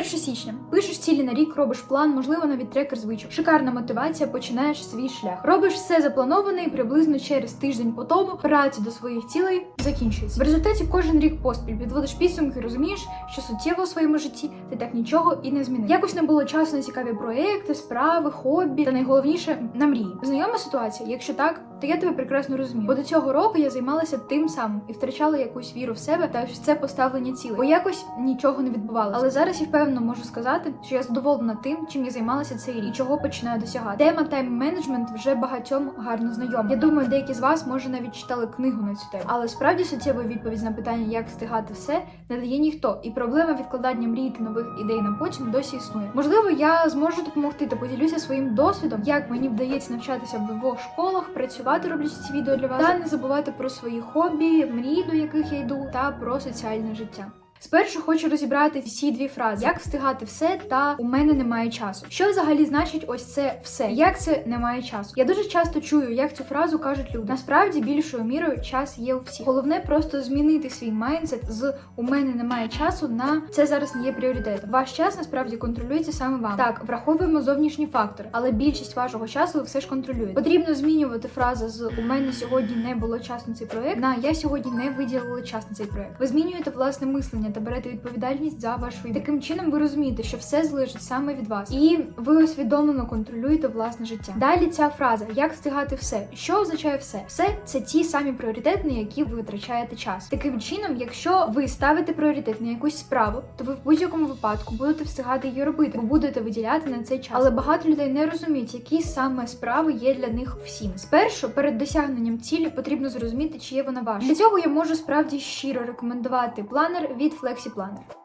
1 січня пишеш цілі на рік, робиш план, можливо, навіть трекер звичок. Шикарна мотивація, починаєш свій шлях. Робиш все заплановане і приблизно через тиждень по тому праця до своїх цілей закінчується. В результаті кожен рік поспіль підводиш підсумки, розумієш, що суттєво у своєму житті ти так нічого і не змінив. Якось не було часу на цікаві проекти, справи, хобі та найголовніше на мрії. Знайома ситуація? Якщо так, то я тебе прекрасно розумію. Бо до цього року я займалася тим самим і втрачала якусь віру в себе та в це поставлення цілей. Бо якось нічого не відбувалося. Але зараз я впевнено можу сказати, що я задоволена тим, чим я займалася цей рік, і чого починаю досягати. Тема тайм-менеджмент вже багатьом гарно знайома. Я думаю, деякі з вас може навіть читали книгу на цю тему. Але справді суттєву відповідь на питання, як встигати все, не дає ніхто. І проблема відкладання мрій та нових ідей на потім досі існує. Можливо, я зможу допомогти та поділюся своїм досвідом, як мені вдається навчатися в ВВО школах, працювати, роблячи ці відео для вас, та не забувати про свої хобі, мрії, до яких я йду, та про соціальне життя. Спершу хочу розібрати всі дві фрази: як встигати все та у мене немає часу. Що взагалі значить ось це все? Як це немає часу? Я дуже часто чую, як цю фразу кажуть люди. Насправді більшою мірою час є у всіх. Головне просто змінити свій майндсет з у мене немає часу на це зараз не є пріоритетом. Ваш час насправді контролюється саме вам. Так, враховуємо зовнішні фактори, але більшість вашого часу ви все ж контролюєте. Потрібно змінювати фрази з у мене сьогодні не було часу на цей проект на я сьогодні не виділила час на цей проект. Ви змінюєте власне мислення та берете відповідальність за ваш вибір. Таким чином ви розумієте, що все залежить саме від вас, і ви усвідомлено контролюєте власне життя. Далі ця фраза як встигати все. Що означає все? Все це ті самі пріоритети, на які ви витрачаєте час. Таким чином, якщо ви ставите пріоритет на якусь справу, то ви в будь-якому випадку будете встигати її робити, бо будете виділяти на цей час. Але багато людей не розуміють, які саме справи є для них всім. Спершу перед досягненням цілі потрібно зрозуміти, чи є вона ваша. Для цього я можу справді щиро рекомендувати планер від FlexiPlanner.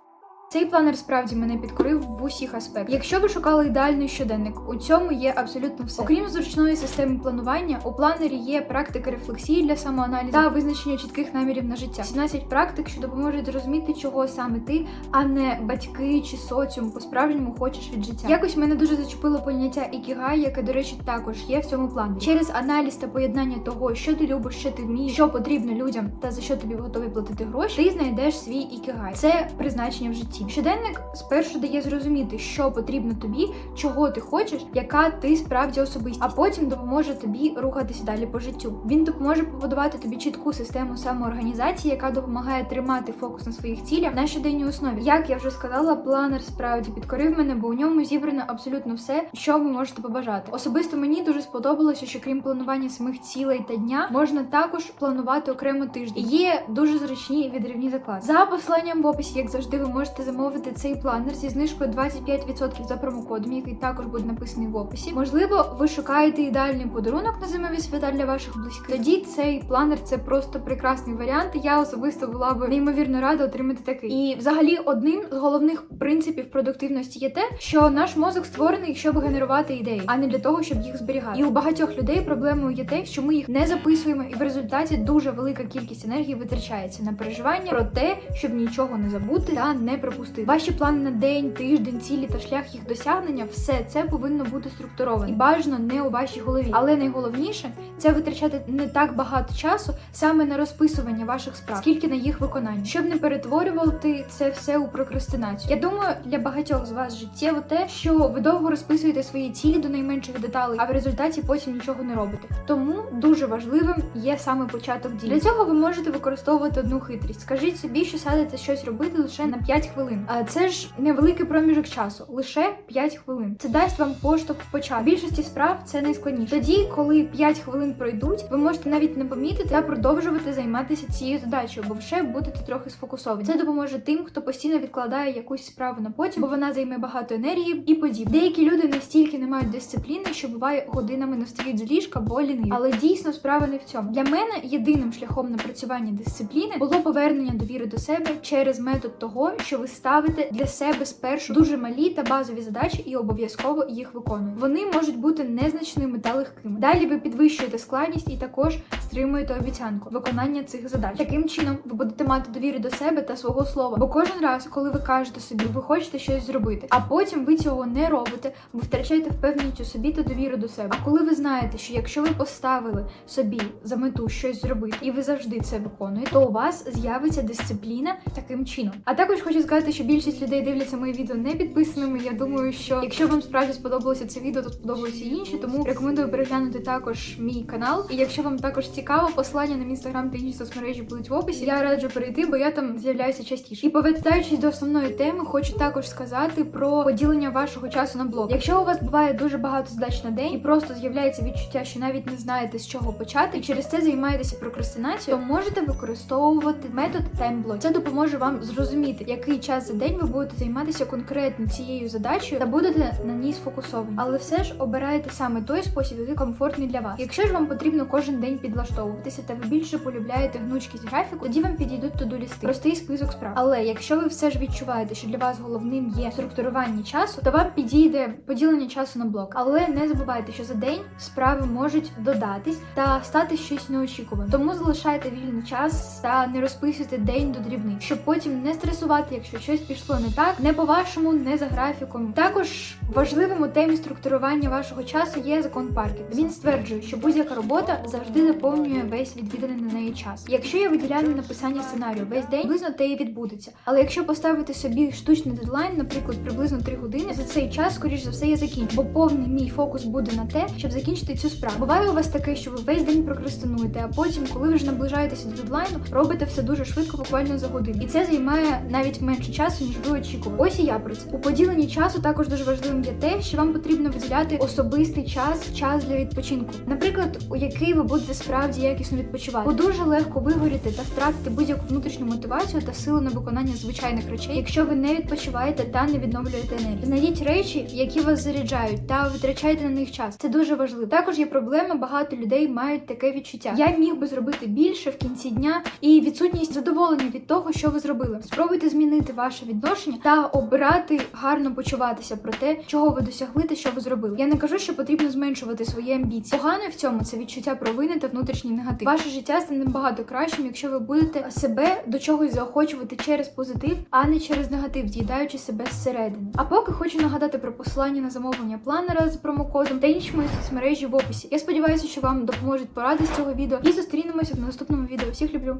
Цей планер справді мене підкорив в усіх аспектах. Якщо ви шукали ідеальний щоденник, у цьому є абсолютно все. Окрім зручної системи планування, у планері є практики рефлексії для самоаналізу та визначення чітких намірів на життя. 17 практик, що допоможуть зрозуміти, чого саме ти, а не батьки чи соціум по-справжньому хочеш від життя. Якось мене дуже зачепило поняття ікігай, яке, до речі, також є в цьому плані. Через аналіз та поєднання того, що ти любиш, що ти вмієш, що потрібно людям та за що тобі готові платити гроші, ти знайдеш свій ікігай. Це призначення в житті. Щоденник спершу дає зрозуміти, що потрібно тобі, чого ти хочеш, яка ти справді особистість, а потім допоможе тобі рухатися далі по життю. Він допоможе побудувати тобі чітку систему самоорганізації, яка допомагає тримати фокус на своїх цілях на щоденній основі. Як я вже сказала, планер справді підкорив мене, бо у ньому зібрано абсолютно все, що ви можете побажати. Особисто мені дуже сподобалося, що крім планування самих цілей та дня, можна також планувати окремо тиждень. Є дуже зручні відривні заклади. За посиланням в описі, як завжди, ви можете замовити цей планер зі знижкою 25% за промокодом, який також буде написаний в описі. Можливо, ви шукаєте ідеальний подарунок на зимові свята для ваших близьких. Тоді цей планер це просто прекрасний варіант. Я особисто була б неймовірно рада отримати такий. І взагалі одним з головних принципів продуктивності є те, що наш мозок створений, щоб генерувати ідеї, а не для того, щоб їх зберігати. І у багатьох людей проблемою є те, що ми їх не записуємо, і в результаті дуже велика кількість енергії витрачається на переживання про те, щоб нічого не забути та не пропустити. Ваші плани на день, тиждень, цілі та шлях їх досягнення все це повинно бути структуровано і бажано не у вашій голові. Але найголовніше це витрачати не так багато часу саме на розписування ваших справ, скільки на їх виконання, щоб не перетворювати це все у прокрастинацію. Я думаю, для багатьох з вас життєво те, що ви довго розписуєте свої цілі до найменших деталей, а в результаті потім нічого не робите. Тому дуже важливим є саме початок дій. Для цього ви можете використовувати одну хитрість. Скажіть собі, що садите щось робити лише на 5 хвилин. А це ж невеликий проміжок часу, лише 5 хвилин. Це дасть вам поштовх почати. В більшості справ це найскладніше. Тоді, коли 5 хвилин пройдуть, ви можете навіть не помітити та продовжувати займатися цією задачею, бо вже будете трохи сфокусовані. Це допоможе тим, хто постійно відкладає якусь справу на потім, бо вона займе багато енергії і подібне. Деякі люди настільки не мають дисципліни, що буває годинами не встають з ліжка, бо ліниві. Але дійсно справа не в цьому. Для мене єдиним шляхом напрацювання дисципліни було повернення довіри до себе через метод того, що ви ставите для себе спершу дуже малі та базові задачі і обов'язково їх виконуєте. Вони можуть бути незначними та легкими. Далі ви підвищуєте складність і також стримуєте обіцянку виконання цих задач. Таким чином ви будете мати довіру до себе та свого слова. Бо кожен раз, коли ви кажете собі, ви хочете щось зробити, а потім ви цього не робите, ви втрачаєте впевненість у собі та довіру до себе. А коли ви знаєте, що якщо ви поставили собі за мету щось зробити, і ви завжди це виконуєте, то у вас з'явиться дисципліна таким чином. А також хочу сказати сказати, що більшість людей дивляться мої відео не підписаними. Я думаю, що якщо вам справді сподобалося це відео, то сподобалося і інші. Тому рекомендую переглянути також мій канал. І якщо вам також цікаво, посилання на мій інстаграм та інші соцмережі будуть в описі. Я раджу перейти, бо я там з'являюся частіше. І повертаючись до основної теми, хочу також сказати про поділення вашого часу на блок. Якщо у вас буває дуже багато задач на день і просто з'являється відчуття, що навіть не знаєте з чого почати, і через це займаєтеся прокрастинацією, то можете використовувати метод таймблок. Це допоможе вам зрозуміти, який час за день ви будете займатися конкретно цією задачею та будете на ній сфокусовані. Але все ж обирайте саме той спосіб, який комфортний для вас. Якщо ж вам потрібно кожен день підлаштовуватися, та ви більше полюбляєте гнучкість графіку, тоді вам підійдуть туду лісти, простий список справ. Але якщо ви все ж відчуваєте, що для вас головним є структурування часу, то вам підійде поділення часу на блок. Але не забувайте, що за день справи можуть додатись та стати щось неочікуване. Тому залишайте вільний час та не розписуйте день до дрібниць, щоб потім не стресувати, якщо щось пішло не так, не по вашому, не за графіком. Також важливим у темі структурування вашого часу є закон Паркет. Він стверджує, що будь-яка робота завжди наповнює весь відвіданий на неї час. Якщо я виділяю на написання сценарію весь день, приблизно те і відбудеться. Але якщо поставити собі штучний дедлайн, наприклад, приблизно 3 години, за цей час, скоріш за все, я закінчу, бо повний мій фокус буде на те, щоб закінчити цю справу. Буває у вас таке, що ви весь день прокрастинуєте, а потім, коли ви вже наближаєтеся до дедлайну, робите все дуже швидко, буквально за годину. І це займає навіть менше часу, ніж ви очікували. Ось і я про це. У поділенні часу також дуже важливим є те, що вам потрібно виділяти особистий час, час для відпочинку. Наприклад, у який ви будете справді якісно відпочивати. Бо дуже легко вигоріти та втратити будь-яку внутрішню мотивацію та силу на виконання звичайних речей, якщо ви не відпочиваєте та не відновлюєте енергію. Знайдіть речі, які вас заряджають, та витрачайте на них час. Це дуже важливо. Також є проблема, багато людей мають таке відчуття. Я міг би зробити більше в кінці дня і відсутність задоволення від того, що ви зробили. Спробуйте змінити ваше відношення та обирати гарно почуватися про те, чого ви досягли та що ви зробили. Я не кажу, що потрібно зменшувати свої амбіції. Погане в цьому це відчуття провини та внутрішній негатив. Ваше життя стане набагато кращим, якщо ви будете себе до чогось заохочувати через позитив, а не через негатив, з'їдаючи себе зсередини. А поки хочу нагадати про посилання на замовлення планера з промокодом та інші мої соцмережі в описі. Я сподіваюся, що вам допоможуть поради з цього відео і зустрінемося в наступному відео. Всіх люблю!